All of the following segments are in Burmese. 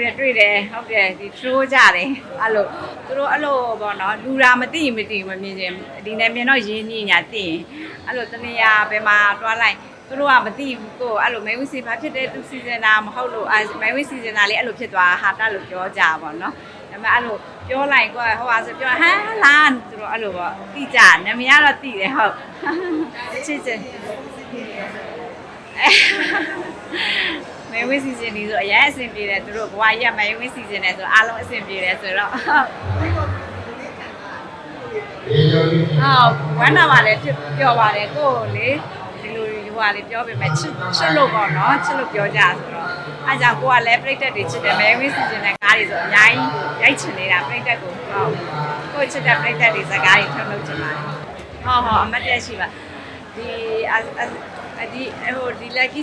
တွေ့တယ်တွေ့တယ်ဟုတ်တယ်ဒီ throw ကြတယ်အဲ့လိုသူတို့အဲ့လိုပေါ့နော်လူရာမသိရင်မသိဘူးမမြင်ချင်းဒီနယ်မြင်တော့ရင်းနှီးညာသိရင်အဲ့လိုတနေရာဘယ်မှာတွားလိုက်သူတို့ကမသိဘူးကိုအဲ့လိုမဲဝီစီဘာဖြစ်တဲ့သူစီစဉ်တာမဟုတ်လို့အဲမဲဝီစီစဉ်တာလေးအဲ့လိုဖြစ်သွားဟာတာလို့ပြောကြပါတော့နော်ဒါပေမဲ့အဲ့လိုပြောလိုက်ကွာဟိုဟာဆိုပြောဟမ်လာသူတို့အဲ့လိုပေါ့သိကြနာမည်ကတော့သိတယ်ဟုတ်ချစ်ချစ် မဲဝေးစီစဉ်နေဆိုအရင်အဆင်ပြေတယ်သူတို့ဘဝရက်မဲဝေးစီစဉ်နေဆိုအားလုံးအဆင်ပြေတယ်ဆိုတော့ဟုတ်ဝမ်းနာပါလေဖြစ်ပြောပါတယ်ကိုယ်လေဒီလိုဒီဟိုဟာလေးပြောပေမဲ့ချစ်ချစ်လို့ပေါ့နော်ချစ်လို့ပြောကြဆိုတော့အားကြောင့်ကိုကလည်းပြိတ္တတွေချစ်တယ်မဲဝေးစီစဉ်တဲ့ကားတွေဆိုအများကြီးရိုက်ချင်နေတာပြိတ္တကိုဟုတ်ကိုချစ်တဲ့ပြိတ္တတွေစကားတွေထုတ်လုပ်ချင်ပါတယ်ဟောဟောအမတ်တက်ရှိပါဒီ အအဒီဟိုဒီ lucky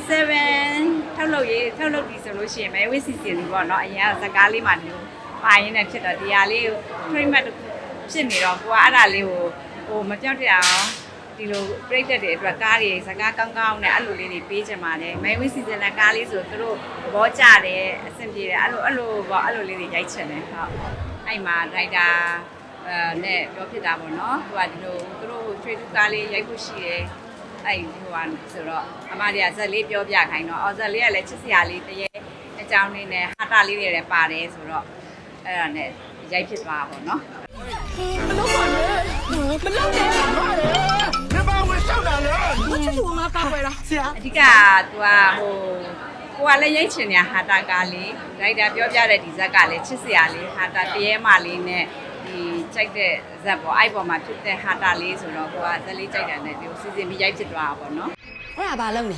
7ထုတ်လုပ်ရေးထုတ်လုပ်ပြီဆိုလို့ရှိရင်မဲဝေးစီစဉ်လေးပေါ့နော်အရင်ကစကားလေးမှဒီလိုပါရင်းနဲ့ဖြစ်တော့ဒီဟာလေးကို trademark တစ်ခုဖြစ်နေတော့ကိုကအဲ့ဒါလေးကိုဟိုမပြောင်းပြအောင်ဒီလိုပြိတ္တတွေအတွက်ကားတွေစကားကောင်းကောင်းနဲ့အဲ့လိုလေးတွေပေးချင်ပါတယ်မဲဝေးစီစဉ်တဲ့ကားလေးဆိုသူတို့သဘောကျတယ်အဆင်ပြေတယ်အဲ့လိုအဲ့လိုပေါ့အဲ့လိုလေးတွေရိုက်ချင်တယ်ဟုတ်အဲ့မှာဒိုက်တာအဲနဲ့ပြောဖြစ်တာပေါ့နော်သူကဒီလိုသူတို့ရွှေတူကားလေးရိုက်ဖို့ရှိတယ် အဲ့ဟိုဟာဆိုတော့အမတွေကဇက်လေးပြောပြခိုင်းတော့အော်ဇက်လေးကလည်းချစ်စရာလေးတရေအကြောင်းလေးနဲ့ဟာတာလေးတွေလည်းပါတယ်ဆိုတော့အဲ့ဒါနဲ့ရိုက်ဖြစ်သွားပါတော့နော်မလုပ်ပါနဲ့မလုပ်နဲ့ပါတယ်ဒီဘာဝင်ရှောက်တာလဲကိုချစ်သူငါကောက်ွယ်တာဆရာအဓိကသူကဟိုကိုကလည်းရိုက်ချင်တဲ့ဟာတာကလေးရိုက်တာပြောပြတဲ့ဒီဇက်ကလည်းချစ်စရာလေးဟာတာတရေမလေးနဲ့ ကြိုက်တဲ့ဇက်ပေါ့အဲ့ပေါ်မှာဖြစ်တဲ့ဟာတာလေးဆိုတော့ကိုကဇက်လေးကြိုက်တာနဲ့ဒီစီစဉ်ပြီးရိုက်ဖြစ်သွားတာပေါ့နော်အဲ့ဒါဘာလုပ်နေ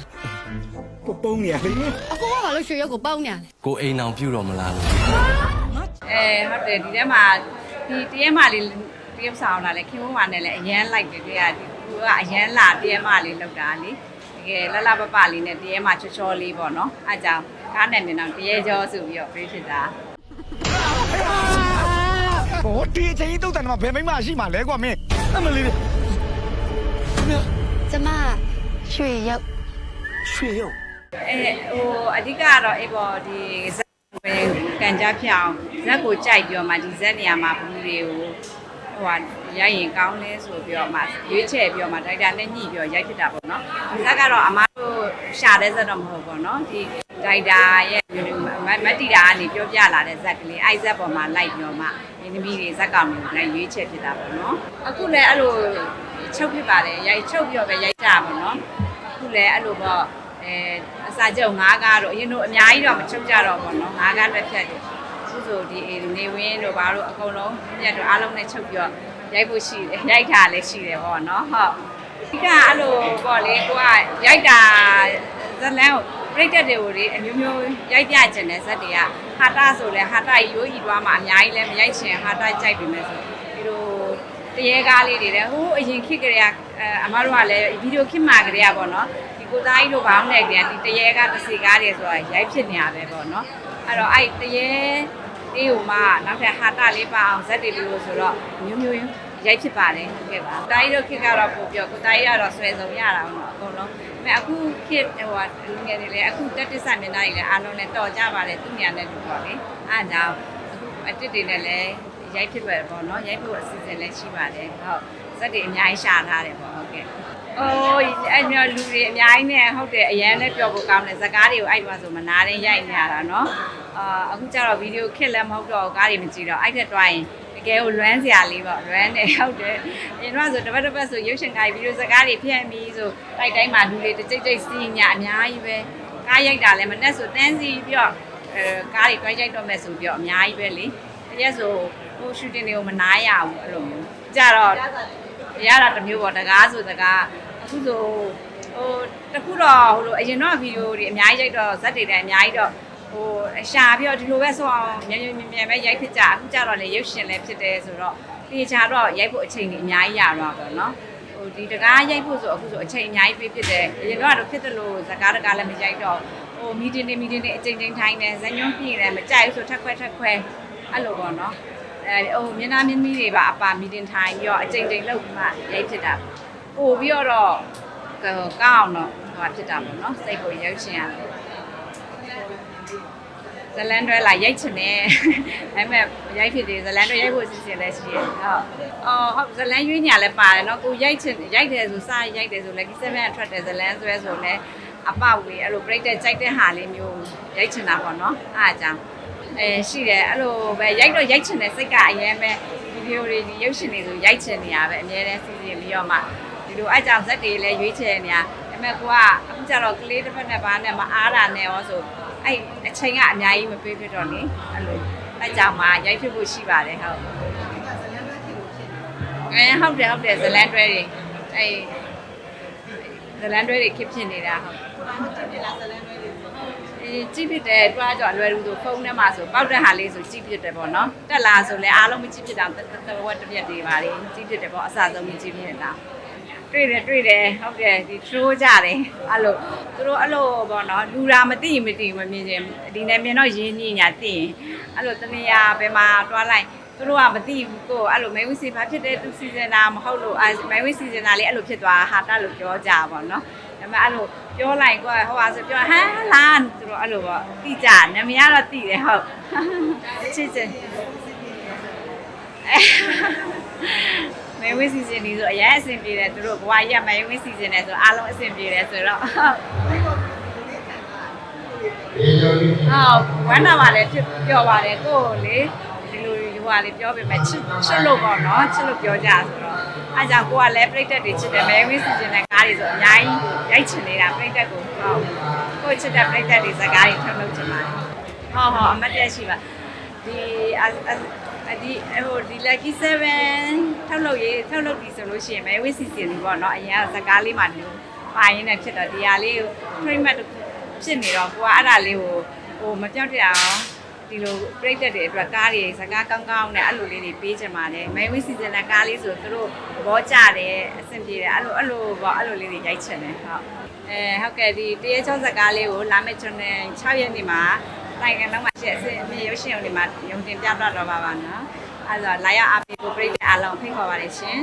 ပပုံးနေရလေအကိုကဘာလို့ရွှေရုပ်ကိုပေါက်နေရလဲကိုအိမ်အောင်ပြုတ်တော့မလားလို့အဲဟုတ်တယ်ဒီထဲမှာဒီတရက်မှလေးတရက်ဆောင်လာလဲခင်မွန်းမာနဲ့လဲအရန်လိုက်တယ်ကြည့်ရဒီကူကအရန်လာတရက်မှလေးလောက်တာလေတကယ်လှလှပပလေးနဲ့တရက်မှချောချောလေးပေါ့နော်အဲကြောင့်ကားနဲ့မြင်တော့တရက်ကျော်ဆိုပြီးတော့ပြေးဖြစ်တာ ဟောဒီအချိန်ကြီးတုတ်တန်မှာဘယ်မိမရှိမှာလဲကွာမင်းအမလေးကျမရွှေရုပ်ရွှေရုပ်အဲဟိုအဓိကကတော့အေးပေါ်ဒီဇက်ပဲကန်ကြဖြစ်အောင်ဇက်ကိုကြိုက်ပြီးတော့မှဒီဇက်နေရာမှာဘူးတွေကိုဟိုဟာရိုက်ရင်ကောင်းလဲဆိုပြီးတော့မှရွေးချယ်ပြီးတော့မှဒရိုက်တာနဲ့ညှိပြီးတော့ရိုက်ဖြစ်တာပေါ့နော်ဇက်ကတော့အမားတို့ရှာတဲ့ဇက်တော့မဟုတ်ပေါ့နော်ဒီ ဒိုက်တာရဲ့မတ်တီတာကနေပြောပြလာတဲ့ဇက်ကလေးအဲ့ဇက်ပေါ်မှာလိုက်ပြီးတော့မှဒီသမီးတွေဇက်ကောင်တွေလိုက်ရွေးချယ်ဖြစ်တာပေါ့နော်အခုလည်းအဲ့လိုချုပ်ဖြစ်ပါတယ်ရိုက်ချုပ်ပြီးတော့ပဲရိုက်ကြပါပေါ့နော်အခုလည်းအဲ့လိုပေါ့အဲအစာကြုံငါးကားတော့အရင်တို့အများကြီးတော့မချုပ်ကြတော့ဘောနော်ငါးကားလက်ဖြတ်တယ်သူဆိုဒီနေဝင်းတို့ဘာလို့အကုန်လုံးပြတ်တော့အားလုံးနဲ့ချုပ်ပြီးတော့ရိုက်ဖို့ရှိတယ်ရိုက်တာလည်းရှိတယ်ပေါ့နော်ဟုတ်ဒီကအဲ့လိုပေါ့လေကိုကရိုက်တာဇလန်းကို ပြိတ္တတွေကိုလေအမျိုးမျိုးရိုက်ပြကျင်တဲ့ဇက်တွေကဟာတာဆိုလဲဟာတာရိုးရီသွားမှအများကြီးလည်းမရိုက်ချင်ဟာတာကြိုက်ပြီမဲ့ဆိုဒီလိုတရေကားလေးတွေလည်းဟိုးအရင်ခေတ်ကလေးကအဲအမတို့ကလည်းဗီဒီယိုခေတ်မှာကလေးကပေါ့နော်ဒီကိုသားကြီးတို့ဘောင်းနဲ့ကြဒီတရေကတစ်စီကားတွေဆိုတာရိုက်ဖြစ်နေရပဲပေါ့နော်အဲ့တော့အဲ့တရေလေးကိုမှနောက်ထပ်ဟာတာလေးပါအောင်ဇက်တွေလို့ဆိုတော့မျိုးမျိုး ရိုက်ဖြစ်ပါတယ်ဟုတ်ကဲ့ပါတာကြီးတို့ခေတ်ကတော့ပို့ပြောကိုတာကြီးကတော့ဆွဲစုံရတာပေါ့အကုန်လုံးအဲအခုခေတ်ဟိုဟာလူငယ်တွေလည်းအခုတက်တစ္ဆမျက်နှာတွေလည်းအားလုံးလည်းတော်ကြပါတယ်သူများနဲ့တူပါပဲအားကြောင့်အခုအတစ်တွေနဲ့လည်းရိုက်ဖြစ်ပဲပေါ့နော်ရိုက်ဖို့အစီအစဉ်လည်းရှိပါတယ်ဟုတ်ဇက်တွေအများကြီးရှာထားတယ်ပေါ့ဟုတ်ကဲ့အိုးအဲ့မျိုးလူတွေအများကြီးနဲ့ဟုတ်တယ်အရန်လည်းပြောဖို့ကောင်းတယ်ဇကားတွေကိုအဲ့မှာဆိုမနာရင်ရိုက်နေရတာနော်အာအခုကျတော့ဗီဒီယိုခက်လည်းမဟုတ်တော့ကားတွေမကြည့်တော့အဲ့ထက်တွားရင် ကယ်ကိုလွမ်းစရာလေးပေါ့လွမ်းနေဟုတ်တယ်အရင်တော့ဆိုတစ်ပတ်တစ်ပတ်ဆိုရုပ်ရှင်ကားဗီဒီယိုဇကားတွေဖြန့်ပြီးဆိုတိုက်တိုင်းမှာလူတွေတစ်ကြိတ်ကြိတ်စီးညာအများကြီးပဲကားရိုက်တာလည်းမနဲ့ဆိုတန်းစီပြီးတော့အဲကားတွေတွိုင်းရိုက်တော့မဲ့ဆိုပြီးတော့အများကြီးပဲလေတကယ်ဆိုဟိုရှူတင်တွေကိုမနာရဘူးအဲ့လိုမျိုးကြတော့ရတာတစ်မျိုးပေါ့တကားဆိုတကားအခုဆိုဟိုတခုတော့ဟိုလိုအရင်တော့ဗီဒီယိုတွေအများကြီးရိုက်တော့ဇက်တွေလည်းအများကြီးတော့ ဟိုအရှာပြီးတော့ဒီလိုပဲဆိုအောင်မြန်မြန်မြန်မြန်ပဲရိုက်ဖြစ်ကြအခုကြတော့လေရုပ်ရှင်လည်းဖြစ်တယ်ဆိုတော့တေချာတော့ရိုက်ဖို့အချိန်ကြီးအများကြီးရတော့ပေါ့နော်ဟိုဒီတကားရိုက်ဖို့ဆိုအခုဆိုအချိန်အများကြီးပေးဖြစ်တယ်အရင်တော့ဖြစ်တယ်လို့ဇကားတကားလည်းမရိုက်တော့ဟိုမီတင်နေမီတင်နေအချိန်ချင်းထိုင်းနေဇညွန့်ပြည့်တယ်မကြိုက်ဘူးဆိုထက်ခွဲထက်ခွဲအဲ့လိုပေါ့နော်အဲဟိုမျက်နှာမြင်းမီတွေပါအပါမီတင်ထိုင်းပြီးတော့အချိန်ချင်းလောက်မှရိုက်ဖြစ်တာပို့ပြီးတော့ကောင်းအောင်တော့ဟိုဖြစ်တာပေါ့နော်စိတ်ကိုရုပ်ရှင်ရတယ် ဇလန်တွဲလာရိုက်ချင်တယ်ဒါပေမဲ့ရိုက်ဖြစ်တယ်ဇလန်တွဲရိုက်ဖို့အစီအစဉ်လည်းရှိတယ်ဟုတ်အော်ဟုတ်ဇလန်ရွေးညာလည်းပါတယ်နော်ကိုရိုက်ချင်ရိုက်တယ်ဆိုစရိုက်တယ်ဆိုလည်း7အထွက်တယ်ဇလန်ဆွဲဆိုလည်းအပေါက်လေးအဲ့လိုပြိတ်တဲ့ကြိုက်တဲ့ဟာလေးမျိုးရိုက်ချင်တာပေါ့နော်အားအကြောင်းအဲရှိတယ်အဲ့လိုပဲရိုက်တော့ရိုက်ချင်တဲ့စိတ်ကအရင်ပဲဗီဒီယိုတွေဒီရုပ်ရှင်တွေဆိုရိုက်ချင်နေရပဲအများတန်းစီစဉ်ပြီးတော့မှဒီလိုအကြောင်းဇက်တွေလည်းရွေးချယ်နေရဒါပေမဲ့ကိုကအခုကျတော့ကလေးတစ်ဖက်နဲ့ဘာနဲ့မအားတာနဲ့ရောဆို အဲ့အချိန်ကအများကြီးမပေးဖြစ်တော့လေအဲ့လိုအဲ့ကြောင့်မှရိုက်ဖြစ်ဖို့ရှိပါတယ်ဟုတ်အဲဟုတ်တယ်ဟုတ်တယ်ဇလန်တွဲတွေအဲ့ဇလန်တွဲတွေခစ်ဖြစ်နေတာဟုတ်အေးကြည့်ဖြစ်တယ်တွားကြော်လွယ်လူဆိုဖုန်းထဲမှာဆိုပောက်တဲ့ဟာလေးဆိုကြည့်ဖြစ်တယ်ပေါ့နော်တက်လာဆိုလဲအားလုံးမကြည့်ဖြစ်တာတတဝက်တစ်ပြက်တွေပါလေကြည့်ဖြစ်တယ်ပေါ့အစားဆုံးကြည့်ဖြစ်တာ တွေ့တယ်တွေ့တယ်ဟုတ်တယ်ဒီ throw ကြတယ်အဲ့လိုသူတို့အဲ့လိုပေါ့နော်လူရာမသိရင်မသိဘူးမမြင်ချင်းဒီနယ်မြင်တော့ရင်းညညာသိရင်အဲ့လိုတနေရာဘယ်မှာတွားလိုက်သူတို့ကမသိဘူးကိုအဲ့လိုမဲဝီစီဘာဖြစ်တဲ့သူစီစဉ်တာမဟုတ်လို့အဲမဲဝီစီစဉ်တာလေးအဲ့လိုဖြစ်သွားဟာတာလို့ပြောကြပါတော့နော်ဒါပေမဲ့အဲ့လိုပြောလိုက်ကိုဟိုဟာဆိုပြောဟမ်လာသူတို့အဲ့လိုပေါ့သိကြနာမည်ကတော့သိတယ်ဟုတ်ချစ်ချစ် မဲဝေးစီစဉ်နေဆိုအရင်အဆင်ပြေတယ်သူတို့ဘဝရက်မဲဝေးစီစဉ်နေဆိုအားလုံးအဆင်ပြေတယ်ဆိုတော့ဟုတ်ဝမ်းနာပါလေဖြစ်ပြောပါတယ်ကိုယ်လေဒီလိုဒီဟိုကလေပြောပေမဲ့ချစ်ချစ်လို့ပေါ့နော်ချစ်လို့ပြောကြဆိုတော့အားကြောင့်ကိုကလည်းပြိတ္တတွေချစ်တယ်မဲဝေးစီစဉ်တဲ့ကားတွေဆိုအများကြီးရိုက်ချင်နေတာပြိတ္တကိုဟုတ်ကိုချစ်တဲ့ပြိတ္တတွေစကားတွေထုတ်လုပ်ချင်ပါတယ်ဟောဟောအမတ်တက်ရှိပါဒီ အအဒီဟိုဒီ lucky 7ထောက်လို့ရေးထောက်လို့ဒီဆိုလို့ရှိရင်မဲဝေးစီစဉ်နေပေါ့နော်အရင်ကစကားလေးမှနေပါရင်လည်းဖြစ်တော့ဒီဟာလေးကို framework တစ်ခုဖြစ်နေတော့ကိုကအဲ့ဒါလေးကိုဟိုမပြောက်တဲ့အောင်ဒီလိုပြိတ္တတွေအတွက်ကားတွေစကားကောင်းကောင်းနဲ့အဲ့လိုလေးတွေပေးချင်ပါတယ်မဲဝေးစီစဉ်တဲ့ကားလေးဆိုသူတို့သဘောကျတယ်အဆင်ပြေတယ်အဲ့လိုအဲ့လိုပေါ့အဲ့လိုလေးတွေရိုက်ချင်တယ်ဟုတ်အဲဟုတ်ကဲ့ဒီတရေချောစကားလေးကိုလာမယ့်ကျွန်တော်6ရက်နေ့မှာ တိုင်ကန်တော့မှရှက်အစ်အမေရုပ်ရှင်ရုံတွေမှာရုံတင်ပြတော့တော့ပါပါနော်အဲ့တော့လာရောက်အားပေးဖို့ပြိတ္တအားလုံးဖိတ်ခေါ်ပါတယ်ရှင်